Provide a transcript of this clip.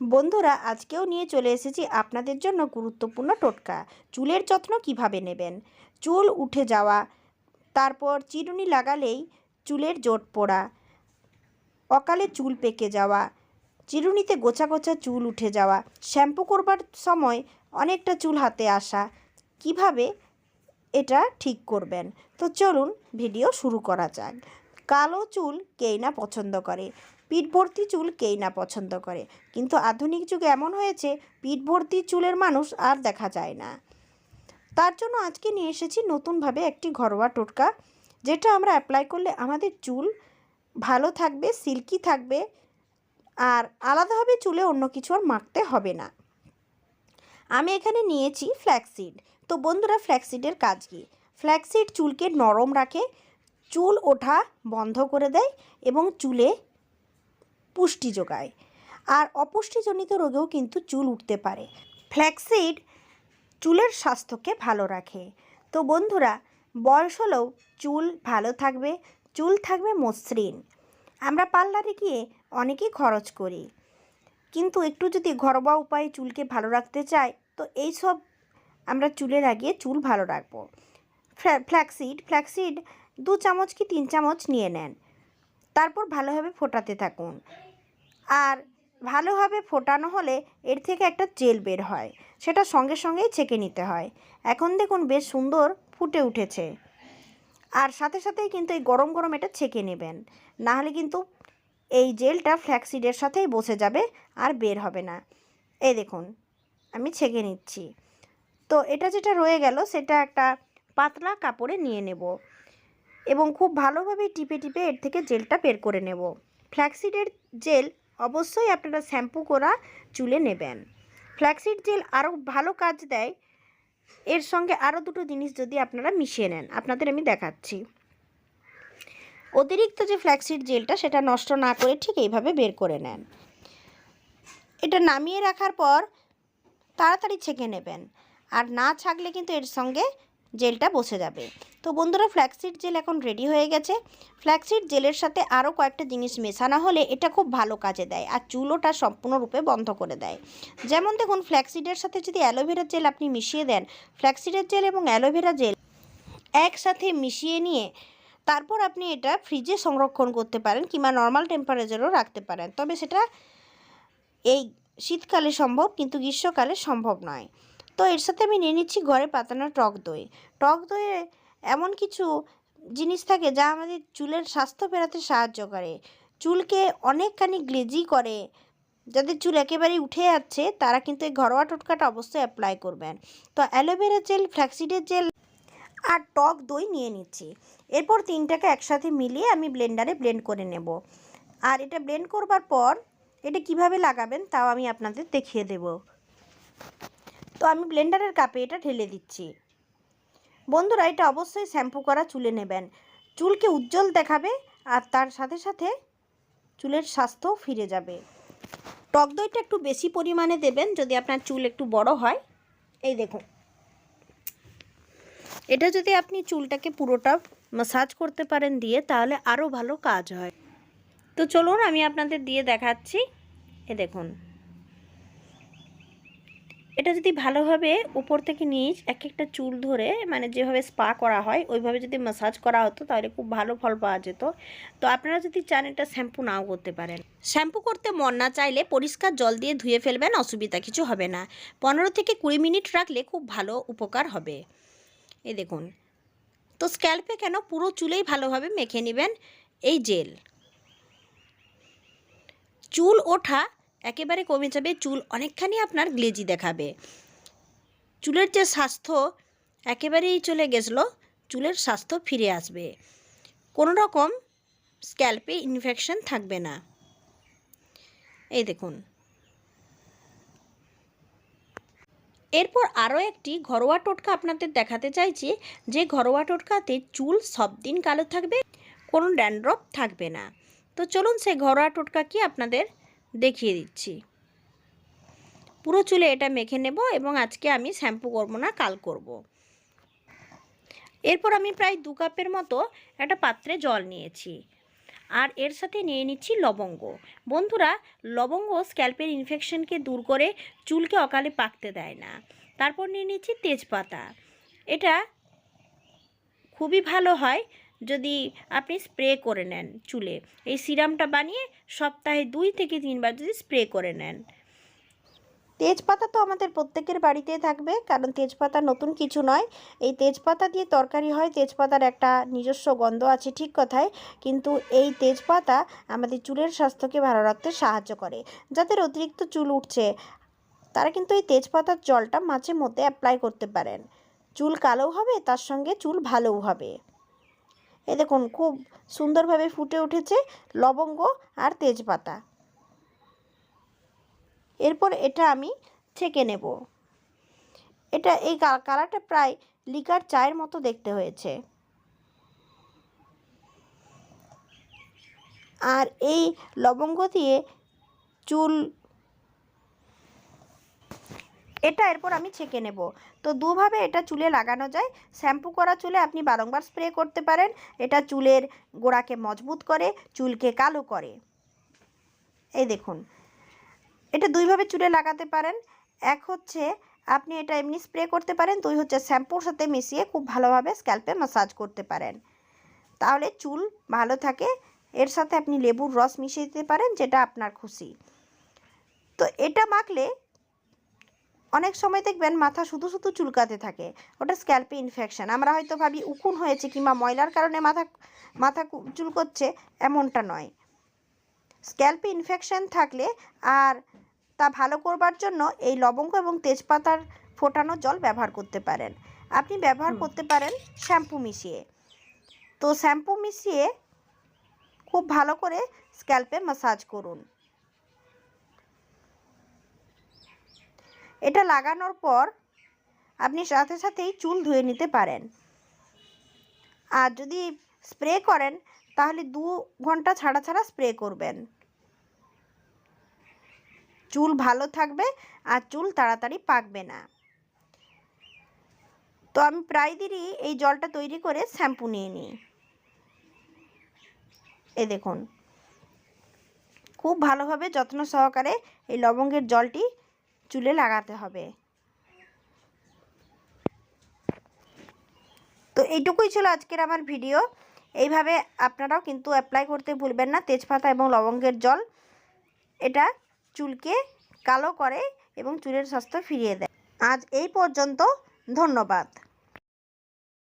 বন্ধুরা, আজকেও নিয়ে চলে এসেছি আপনাদের জন্য গুরুত্বপূর্ণ টোটকা। চুলের যত্ন কীভাবে নেবেন? চুল উঠে যাওয়া, তারপর চিরুনি লাগালেই চুলের জোট পড়া, অকালে চুল পেকে যাওয়া, চিরুনিতে গোছা গোছা চুল উঠে যাওয়া, শ্যাম্পু করবার সময় অনেকটা চুল হাতে আসা, কীভাবে এটা ঠিক করবেন? তো চলুন ভিডিও শুরু করা যাক। কালো চুল কেই না পছন্দ করে? পিঠ ভর্তি চুল কেই না পছন্দ করে। কিন্তু আধুনিক যুগে এমন হয়েছে পিঠ ভর্তি চুলের মানুষ আর দেখা যায় না। তার জন্য আজকে নিয়ে এসেছি নতুনভাবে একটি ঘরোয়া টোটকা, যেটা আমরা অ্যাপ্লাই করলে আমাদের চুল ভালো থাকবে সিল্কি থাকবে, আর আলাদাভাবে চুলে অন্য কিছু আর মাখতে হবে না। আমি এখানে নিয়েছি ফ্ল্যাক্সিড তো বন্ধুরা ফ্ল্যাক্সিডের কাজ কী? ফ্ল্যাক্সিড চুলকে নরম রাখে, চুল ওঠা বন্ধ করে দেয় এবং চুলে পুষ্টি যোগায়। আর অপুষ্টিজনিত রোগেও কিন্তু চুল উঠতে পারে। ফ্ল্যাক্সিড চুলের স্বাস্থ্যকে ভালো রাখে। তো বন্ধুরা, বয়স হলেও চুল ভালো থাকবে, চুল থাকবে মসৃণ। আমরা পার্লারে গিয়ে অনেকেই খরচ করি। কিন্তু একটু যদি ঘরোয়া উপায়ে চুলকে ভালো রাখতে চাই তো এই সব আমরা চুলে লাগিয়ে চুল ভালো রাখব। ফ্ল্যাক্সিড ফ্ল্যাক্সিড দু চামচ কি তিন চামচ নিয়ে নেন। তারপর ভালোভাবে ফোটাতে থাকুন। আর ভালোভাবে ফোটানো হলে এর থেকে একটা জেল বের হয়। সেটা সঙ্গে সঙ্গেই ছেঁকে নিতে হয়। এখন দেখুন বেশ সুন্দর ফুটে উঠেছে। আর সাথে সাথেই কিন্তু এই গরম গরম এটা ছেঁকে নেবেন। না হলে কিন্তু এই জেলটা ফ্ল্যাক্সিডের সাথেই বসে যাবে আর বের হবে না। এই দেখুন, আমি ছেঁকে নিচ্ছি। তো এটা যেটা রয়ে গেল, সেটা একটা পাতলা কাপড়ে নিয়ে নেব এবং খুব ভালোভাবে টিপে টিপে এর থেকে জেলটা বের করে নেব। ফ্ল্যাক্সিডের জেল অবশ্যই আপনারা শ্যাম্পু করা চুলে নেবেন। ফ্ল্যাক্সিড জেল আরও ভালো কাজ দেয়। এর সঙ্গে আরও দুটো জিনিস যদি আপনারা মিশিয়ে নেন, আপনাদের আমি দেখাচ্ছি। অতিরিক্ত যে ফ্ল্যাক্সিড জেলটা, সেটা নষ্ট না করে ঠিক এইভাবে বের করে নেন। এটা নামিয়ে রাখার পর তাড়াতাড়ি ছেঁকে নেবেন। আর না ছাকলে কিন্তু এর সঙ্গে জেলটা বসে যাবে। তো বন্ধুরা ফ্ল্যাক্সিড জেল এখন রেডি হয়ে গেছে। ফ্ল্যাক্সিড জেলের সাথে আরও কয়েকটা জিনিস মেশানো হলে এটা খুব ভালো কাজে দেয় আর চুলোটা সম্পূর্ণরূপে বন্ধ করে দেয়। যেমন দেখুন ফ্ল্যাক্সিডের সাথে যদি অ্যালোভেরা জেল আপনি মিশিয়ে দেন ফ্ল্যাক্সিডের জেল এবং অ্যালোভেরা জেল একসাথে মিশিয়ে নিয়ে তারপর আপনি এটা ফ্রিজে সংরক্ষণ করতে পারেন কিংবা নর্মাল টেম্পারেচারও রাখতে পারেন। তবে সেটা এই শীতকালে সম্ভব, কিন্তু গ্রীষ্মকালে সম্ভব নয়। তো এর সাথে আমি নিয়ে নিচ্ছি ঘরে পাতানো টক দই। টক দইয়ে এমন কিছু জিনিস থাকে যা আমাদের চুলের স্বাস্থ্য ফেরাতে সাহায্য করে। চুলকে অনেকখানি গ্লেজি করে। যাদের চুল একেবারেই উঠে যাচ্ছে তারা কিন্তু এই ঘরোয়া টোটকাটা অবশ্যই অ্যাপ্লাই করবেন। তো অ্যালোভেরা জেল ফ্ল্যাক্সিডের জেল আর টক দই নিয়ে নিচ্ছি। এরপর তিনটাকে একসাথে মিলিয়ে আমি ব্লেন্ডারে ব্লেন্ড করে নেব। আর এটা ব্লেন্ড করবার পর এটা কীভাবে লাগাবেন তাও আমি আপনাদের দেখিয়ে দেব। তো আমি ব্লেন্ডারের কাপে এটা ঢেলে দিচ্ছি। বন্ধুরা, এটা অবশ্যই শ্যাম্পু করা চুলে নেবেন। চুলকে উজ্জ্বল দেখাবে আর তার সাথে সাথে চুলের স্বাস্থ্যও ফিরে যাবে। টক দইটা একটু বেশি পরিমাণে দেবেন যদি আপনার চুল একটু বড় হয়। এই দেখুন। এটা যদি আপনি চুলটাকে পুরোটা মাসাজ করতে পারেন দিয়ে, তাহলে আরও ভালো কাজ হয়। তো চলুন আমি আপনাদের দিয়ে দেখাচ্ছি। এ দেখুন। এটা যদি ভালোভাবে উপর থেকে নিচ এক একটা চুল ধরে মানে যেভাবে স্পা করা হয়, ওইভাবে যদি মাসাজ করা হতো, তাহলে খুব ভালো ফল পাওয়া যেত। তো আপনারা যদি চান এটা শ্যাম্পু নাও করতে পারেন। শ্যাম্পু করতে মন না চাইলে পরিষ্কার জল দিয়ে ধুয়ে ফেলবেন, অসুবিধা কিছু হবে না। পনেরো থেকে কুড়ি মিনিট রাখলে খুব ভালো উপকার হবে। এ দেখুন। তো স্ক্যাল্পে কেন পুরো চুলেই ভালোভাবে মেখে নেবেন? এই জেল চুল ওঠা একেবারে কমে যাবে, চুল অনেকখানি আপনার গ্লেজি দেখাবে। চুলের যে স্বাস্থ্য, একেবারেই চলে গেছিল, চুলের স্বাস্থ্য ফিরে আসবে। কোনো রকম স্ক্যাল্পে ইনফেকশন থাকবে না। এই দেখুন। এরপর আরও একটি ঘরোয়া টোটকা আপনাদের দেখাতে চাইছি, যে ঘরোয়া টোটকাতে চুল সব দিন কালো থাকবে, কোনো ড্যান্ড্রপ থাকবে না। তো চলুন সেই ঘরোয়া টোটকা কি আপনাদের দেখিয়ে দিচ্ছি। পুরো চুলে এটা মেখে নেব এবং আজকে আমি শ্যাম্পু করব না, কাল করব। এরপর আমি প্রায় দু কাপের মতো একটা পাত্রে জল নিয়েছি আর এর সাথে নিয়ে নিচ্ছি লবঙ্গ। বন্ধুরা, লবঙ্গ স্ক্যাল্পের ইনফেকশনকে দূর করে চুলকে অকালে পাকতে দেয় না। তারপর নিয়ে নিচ্ছি তেজপাতা। এটা খুবই ভালো হয় যদি আপনি স্প্রে করে নেন চুলে, এই সিরামটা বানিয়ে সপ্তাহে দুই থেকে তিনবার যদি স্প্রে করে নেন। তেজপাতা তো আমাদের প্রত্যেকের বাড়িতেই থাকবে, কারণ তেজপাতা নতুন কিছু নয়। এই তেজপাতা দিয়ে তরকারি হয়, তেজপাতার একটা নিজস্ব গন্ধ আছে ঠিক কথায় কিন্তু এই তেজপাতা আমাদের চুলের স্বাস্থ্যকে ভালো রাখতে সাহায্য করে। যাদের অতিরিক্ত চুল উঠছে, তারা কিন্তু এই তেজপাতার জলটা মাঝে মধ্যে অ্যাপ্লাই করতে পারেন। চুল কালোও হবে, তার সঙ্গে চুল ভালোও হবে। এ দেখুন, খুব সুন্দরভাবে ফুটে উঠেছে লবঙ্গ আর তেজপাতা। এরপর এটা আমি ছেঁকে নেব। এটা, এই কালারটা প্রায় লিকার চায়ের মতো দেখতে হয়েছে। আর এই লবঙ্গ দিয়ে চুল এটা এরপর আমি ছেঁকে নেব। তো দুভাবে এটা চুলে লাগানো যায়। শ্যাম্পু করা চুলে আপনি বারংবার স্প্রে করতে পারেন। এটা চুলের গোড়াকে মজবুত করে, চুলকে কালো করে। এই দেখুন। এটা দুইভাবে চুলে লাগাতে পারেন। এক হচ্ছে আপনি এটা এমনি স্প্রে করতে পারেন, দুই হচ্ছে শ্যাম্পুর সাথে মিশিয়ে খুব ভালোভাবে স্ক্যাল্পে মাসাজ করতে পারেন। তাহলে চুল ভালো থাকে। এর সাথে আপনি লেবুর রস মিশিয়ে দিতে পারেন, যেটা আপনার খুশি। তো এটা মাখলে অনেক সময় দেখবেন মাথা শুধু শুধু চুলকাতে থাকে। ওটা স্ক্যাল্পে ইনফেকশন আমরা হয়তো ভাবি উকুন হয়েছে কিংবা ময়লার কারণে মাথা মাথা চুলকোচ্ছে এমনটা নয়। স্ক্যাল্পে ইনফেকশন থাকলে আর তা ভালো করবার জন্য এই লবঙ্গ এবং তেজপাতার ফোটানো জল ব্যবহার করতে পারেন। আপনি ব্যবহার করতে পারেন শ্যাম্পু মিশিয়ে। তো শ্যাম্পু মিশিয়ে খুব ভালো করে স্ক্যাল্পে মাসাজ করুন। এটা লাগানোর পর আপনি সাথে সাথেই চুল ধুয়ে নিতে পারেন। আর যদি স্প্রে করেন, তাহলে দু ঘণ্টা ছাড়া ছাড়া স্প্রে করবেন। চুল ভালো থাকবে আর চুল তাড়াতাড়ি পাকবে না। তো আমি প্রায় দিনই এই জলটা তৈরি করে শ্যাম্পু নিয়ে নিই। এ দেখুন, খুব ভালোভাবে যত্ন সহকারে এই লবঙ্গের জলটি চুলে লাগাতে হবে। তো এইটুকুই ছিল আজকের আমার ভিডিও। এইভাবে আপনারাও কিন্তু অ্যাপ্লাই করতে ভুলবেন না, তেজপাতা এবং লবঙ্গের জল। এটা চুলকে কালো করে এবং চুলের স্বাস্থ্য ফিরিয়ে দেয়। আজ এই পর্যন্ত ধন্যবাদ।